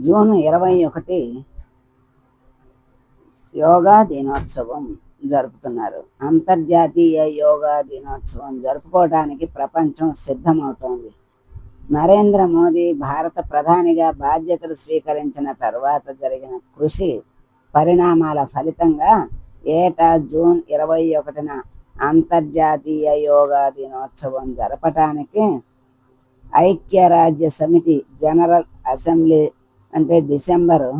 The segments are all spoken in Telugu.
జూన్ ఇరవై ఒకటి యోగా దినోత్సవం జరుపుతున్నారు. అంతర్జాతీయ యోగా దినోత్సవం జరుపుకోవడానికి ప్రపంచం సిద్ధమవుతోంది. నరేంద్ర మోదీ భారత ప్రధానిగా బాధ్యతలు స్వీకరించిన తర్వాత జరిగిన కృషి పరిణామాల ఫలితంగా ఏటా జూన్ ఇరవై ఒకటిన అంతర్జాతీయ యోగా దినోత్సవం జరపటానికి ఐక్యరాజ్య సమితి జనరల్ అసెంబ్లీ అంటే డిసెంబరు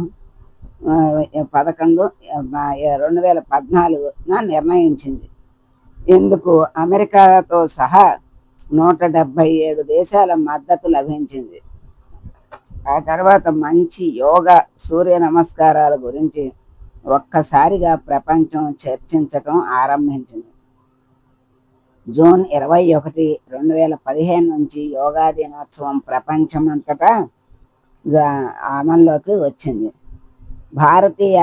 పదకొండు రెండు వేల పద్నాలుగున నిర్ణయించింది. ఇందుకు అమెరికాతో సహా నూట డెబ్భై ఏడు దేశాల మద్దతు లభించింది. ఆ తర్వాత మంచి యోగా సూర్య నమస్కారాల గురించి ఒక్కసారిగా ప్రపంచం చర్చించటం ఆరంభించింది. జూన్ ఇరవై ఒకటి రెండు వేల పదిహేను నుంచి యోగా దినోత్సవం ప్రపంచమంతటా అమల్లోకి వచ్చింది. భారతీయ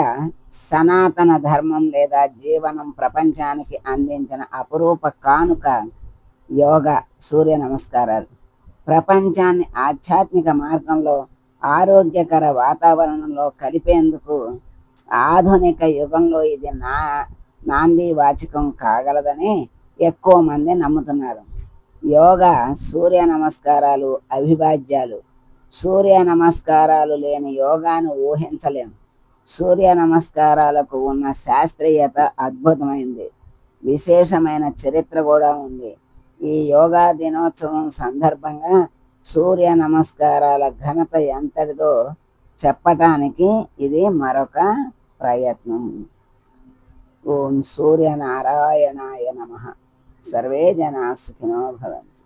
సనాతన ధర్మం లేదా జీవనం ప్రపంచానికి అందించిన అపురూప కానుక యోగ సూర్య నమస్కారాలు. ప్రపంచాన్ని ఆధ్యాత్మిక మార్గంలో ఆరోగ్యకర వాతావరణంలో కలిపేందుకు ఆధునిక యుగంలో ఇది నా నాంది వాచకం కాగలదని ఎక్కువ మంది నమ్ముతున్నారు. యోగా సూర్య నమస్కారాలు అవిభాజ్యాలు సూర్య నమస్కారాలు లేని యోగాను ఊహించలేము సూర్య నమస్కారాలకు ఉన్న శాస్త్రీయత అద్భుతమైంది. విశేషమైన చరిత్ర కూడా ఉంది. ఈ యోగా దినోత్సవం సందర్భంగా సూర్య నమస్కారాల ఘనత ఎంతటిదో చెప్పటానికి ఇది మరొక ప్రయత్నం. ఓం సూర్యనారాయణాయ నమ. సర్వే జనా సుఖినో భవంతు.